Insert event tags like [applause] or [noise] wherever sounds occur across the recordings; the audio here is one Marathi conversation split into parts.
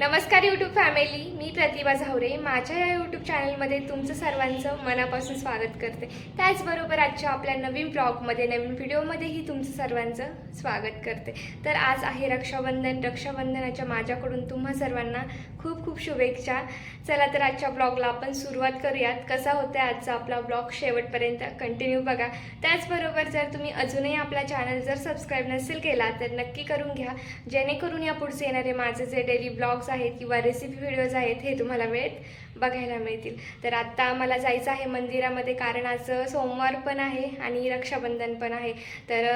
नमस्कार यूट्यूब फॅमिली मी प्रतिभा झावरे. माझ्या या यूट्यूब चॅनलमध्ये तुमचं सर्वांचं मनापासून स्वागत करते. त्याचबरोबर आजच्या आपल्या नवीन ब्लॉगमध्ये नवीन व्हिडिओमध्येही तुमचं सर्वांचं स्वागत करते. तर आज आहे रक्षाबंधन. रक्षाबंधनाच्या माझ्याकडून तुम्हा सर्वांना खूप खूप शुभेच्छा. चला तर आजच्या ब्लॉगला आपण सुरुवात करूयात. कसा होतं आजचा आपला ब्लॉग शेवटपर्यंत कंटिन्यू बघा. त्याचबरोबर जर तुम्ही अजूनही आपला चॅनल जर सबस्क्राईब नसेल केला तर नक्की करून घ्या. जेणेकरून या पुढचे येणारे माझे जे डेली ब्लॉग्स आहेत किंवा रेसिपी व्हिडिओज आहेत हे तुम्हाला मिळेल. बघायला मिळतील. तर आत्ता मला जायचं आहे मंदिरामध्ये कारण आज सोमवार पण आहे आणि रक्षाबंधन पण आहे. तर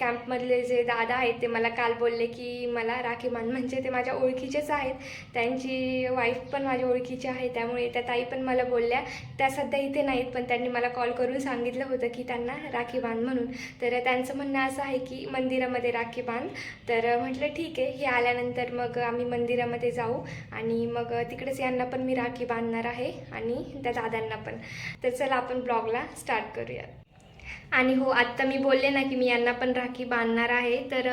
कॅम्पमधले जे दादा आहेत ते मला काल बोलले की मला राखी मान [laughs] म्हणजे ते माझ्या ओळखीचेच आहेत. त्यांची वाईफ पण माझ्या ओळखीची आहे. त्यामुळे त्या ताई पण मला बोलल्या. त्या सध्या इथे नाहीत पण त्यांनी मला कॉल करून सांगितलं होतं की त्यांना राखी बांध म्हणून. तर त्यांचं म्हणणं असं आहे की मंदिरामध्ये राखी बांध. तर म्हटलं ठीक आहे. हे आल्यानंतर मग आम्ही मंदिरामध्ये जाऊ आणि मग तिकडेच यांना पण मी राखी बांधणार आहे आणि त्या दादांना पण. तर चला आपण ब्लॉगला स्टार्ट करूया आणि हो आत्ता मी बोलले ना की मी यांना पण राखी बांधणार आहे. तर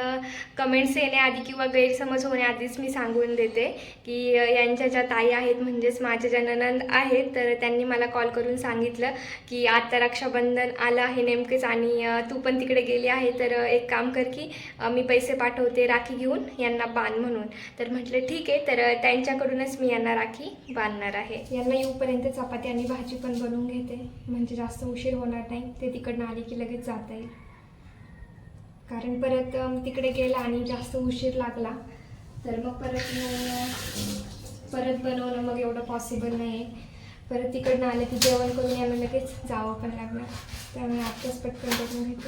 कमेंट्स येण्याआधी किंवा गैरसमज होण्याआधीच मी सांगून देते की यांच्या ज्या ताई आहेत म्हणजेच माझ्या ज्या ननंद आहेत तर त्यांनी मला कॉल करून सांगितलं की आत्ता रक्षाबंधन आलं आहे नेमकेच आणि तू पण तिकडे गेली आहे तर एक काम कर की मी पैसे पाठवते राखी घेऊन यांना बांध म्हणून. तर म्हटलं ठीक आहे तर त्यांच्याकडूनच मी यांना राखी बांधणार आहे. यांना येऊपर्यंत चपाती आणि भाजी पण बनवून घेते. म्हणजे जास्त उशीर होणार नाही. ते तिकडनं आली की लगेच जाता येईल. कारण परत तिकडे गेला आणि जास्त उशीर लागला तर मग परत परत बनवणं मग एवढं पॉसिबल नाही आहे परत तिकडनं आलं की जेवण करून यायला लगेच जावं पण लागणार. त्यामुळे आत्ताच पटकन बघून घेतो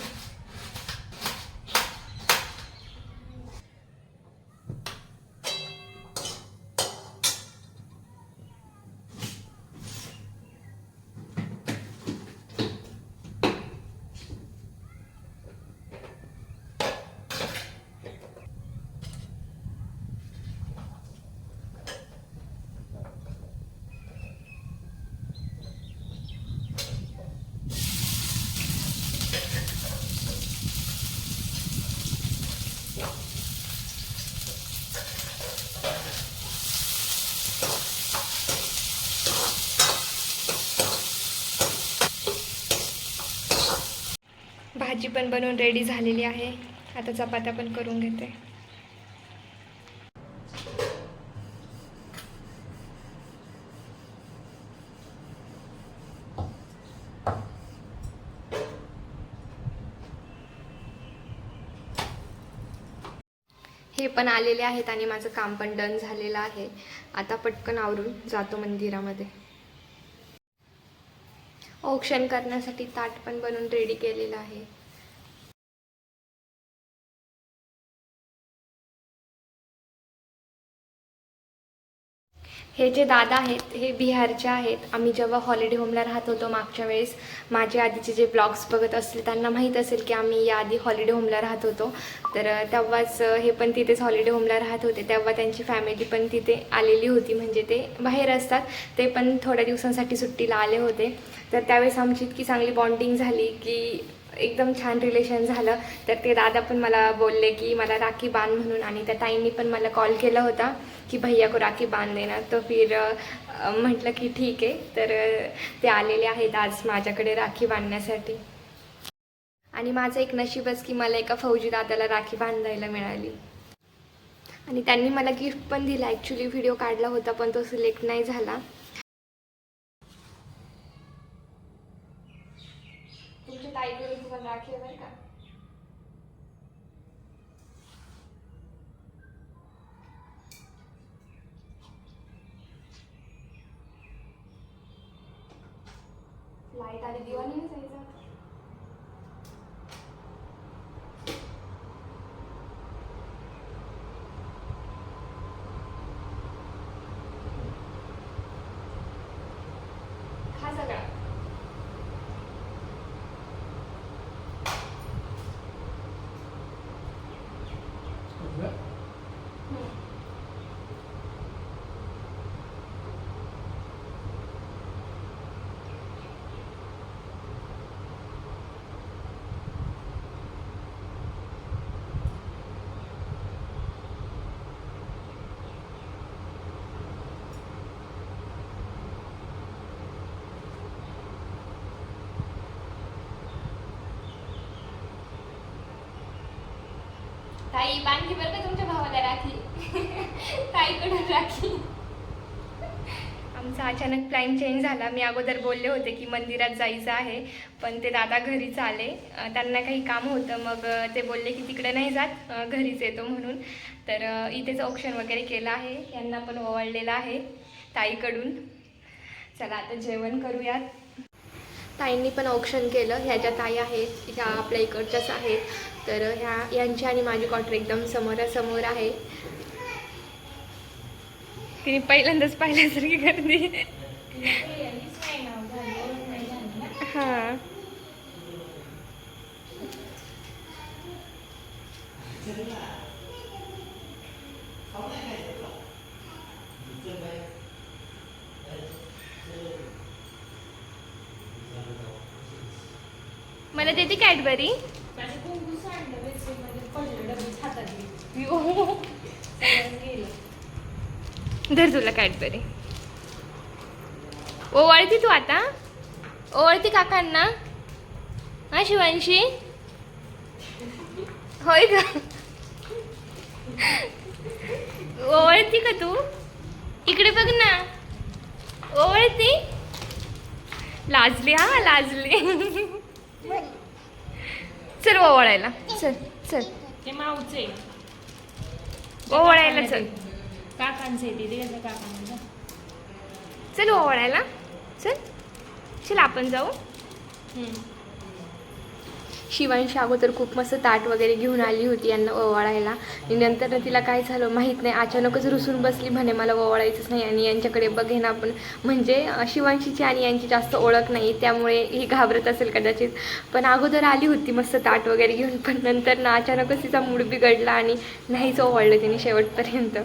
भाजी पण बनवून रेडी झालेली आहे. आता चपात्या पण करून घेते. हे पण आलेले आहेत आणि माझं काम पण डन झालेलं आहे. आता पटकन आवरून जातो मंदिरामध्ये. औक्षण करण्यासाठी ताट पण बनवून रेडी केलेलं आहे. हे जे दादा आहेत हे बिहारचे आहेत. आम्ही जेव्हा हॉलिडे होमला राहत होतो मागच्या वेळेस माझे आधीचे जे ब्लॉग्स बघत असतील त्यांना माहीत असेल की आम्ही या आधी हॉलिडे होमला राहत होतो. तर तेव्हाच हे पण तिथेच हॉलिडे होमला राहत होते. तेव्हा त्यांची फॅमिली पण तिथे आलेली होती. म्हणजे ते बाहेर असतात. ते पण थोड्या दिवसांसाठी सुट्टीला आले होते. तर त्यावेळेस आमची इतकी चांगली बॉन्डिंग झाली की एकदम छान रिलेशन झालं. तर ते दादा पण मला बोलले की मला राखी बांध म्हणून आणि त्या ताईंनी पण मला कॉल केला होता की भैया को राखी बांध देना. तर फिर म्हटलं की ठीक आहे. तर ते आलेले आहेत आज माझ्याकडे राखी बांधण्यासाठी. आणि माझं एक नशीबच की मला एका फौजी दादाला राखी बांधायला मिळाली. आणि त्यांनी मला गिफ्ट पण दिला. ॲक्च्युली व्हिडिओ काढला होता पण तो सिलेक्ट नाही झाला तुमच्या ताईकडून तुम्हाला राखी आहे बरं का? लाइट आली दिवा नाही ताई बांधली बरं का तुमच्या भावाला राखी? ताईकडून राखी. आमचा अचानक प्लॅन चेंज झाला. मी अगोदर बोलले होते की मंदिरात जायचं आहे पण ते दादा घरीच आले. त्यांना काही काम होतं. मग ते बोलले की तिकडे नाही जात घरीच येतो म्हणून. तर इथेच ऑप्शन वगैरे केलं आहे. यांना पण ओवाळलेलं आहे ताईकडून. चला आता जेवण करूयात. ताईंनी पण ऑप्शन केलं. ह्या ज्या ताई आहेत ह्या आपल्या इकडच्याच आहेत. तर ह्या यांची आणि माझी क्वार्टर एकदम समोरासमोर आहे. तिने पहिल्यांदाच पाहिल्यासारखी गर्दी. हां. मला देते कॅडबरी. धर तुला कॅडबरी. ओवाळती तू आता? ओवाळती काकांना? हा शिवांशी? होय का ओवाळती का तू? इकडे बघ ना. ओवाळती? लाजली हा लाजली. चल ओवाळायला चल चल. ते माऊचे ओवाळायला चल. काकांचे ते काकांना चल ओवाळायला चल. चल आपण जाऊ. शिवांशी अगोदर खूप मस्त ताट वगैरे घेऊन आली होती यांना ओवाळायला. आणि नंतर तिला काय झालं माहीत नाही. अचानकच रुसून बसली म्हणे मला ओवाळायचंच नाही आणि यांच्याकडे बघेन आपण. म्हणजे शिवांशीची आणि यांची जास्त ओळख नाही त्यामुळे ही घाबरत असेल कदाचित. पण अगोदर आली होती मस्त ताट वगैरे घेऊन पण नंतर ना अचानकच तिचा मूड बिघडला आणि नाहीच ओवाळलं तिने शेवटपर्यंत.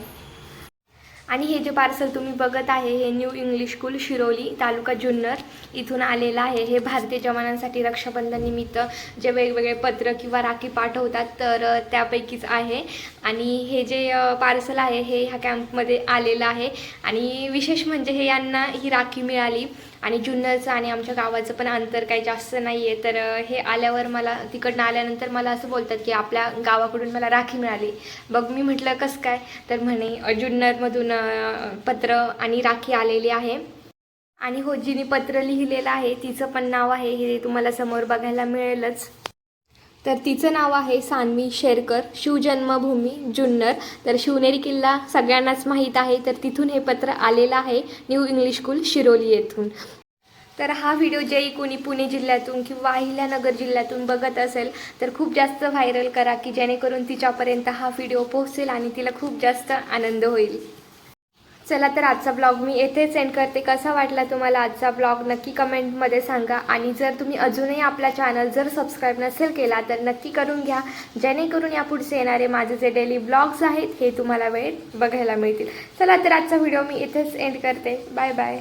आणि हे जे पार्सल तुम्ही बघत आहे हे new English school Shiroli taluka Junnar इथून आलेलं आहे. हे भारतीय जवानांसाठी रक्षाबंधन निमित्त जे वेगवेगळे पत्र किंवा राखी पाठवतात तर त्यापैकीच आहे. आणि हे जे पार्सल आहे हे ह्या कॅम्पमध्ये आलेलं आहे. आणि विशेष म्हणजे हे यांना ही राखी मिळाली. आणि जुन्नरचं आणि आमच्या गावाचं पण अंतर काही जास्त नाही आहे तर हे आल्यावर मला तिकडनं आल्यानंतर मला असं बोलतात की आपल्या गावाकडून मला राखी मिळाली. बघ मी म्हटलं कसं काय? तर म्हणे जुन्नरमधून पत्र आणि राखी आलेली आहे. आणि हो जिने पत्र लिहिलेलं आहे तिचं पण नाव आहे हे तुम्हाला समोर बघायला मिळेलच. तर तिचं नाव आहे सान्वी शेरकर. शिवजन्मभूमी जुन्नर. तर शिवनेरी किल्ला सगळ्यांनाच माहीत आहे. तर तिथून हे पत्र आलेलं आहे न्यू इंग्लिश स्कूल शिरोली येथून. तर हा व्हिडिओ जेही कोणी पुणे जिल्ह्यातून किंवा अहिल्यानगर जिल्ह्यातून बघत असेल तर खूप जास्त व्हायरल करा की जेणेकरून तिच्यापर्यंत हा व्हिडिओ पोहोचेल आणि तिला खूप जास्त आनंद होईल. चला तर आजचा ब्लॉग मी येथेच सेंड करते. कसा वाटला तुम्हाला आजचा ब्लॉग नक्की कमेंटमध्ये सांगा. आणि जर तुम्ही अजूनही आपला चॅनल जर सबस्क्राईब नसेल केला तर नक्की करून घ्या. जेणेकरून यापुढचे येणारे माझे जे डेली ब्लॉग्स आहेत हे तुम्हाला वेळ बघायला मिळतील. चला तर आजचा व्हिडिओ मी इथेच एंड करते. Bye bye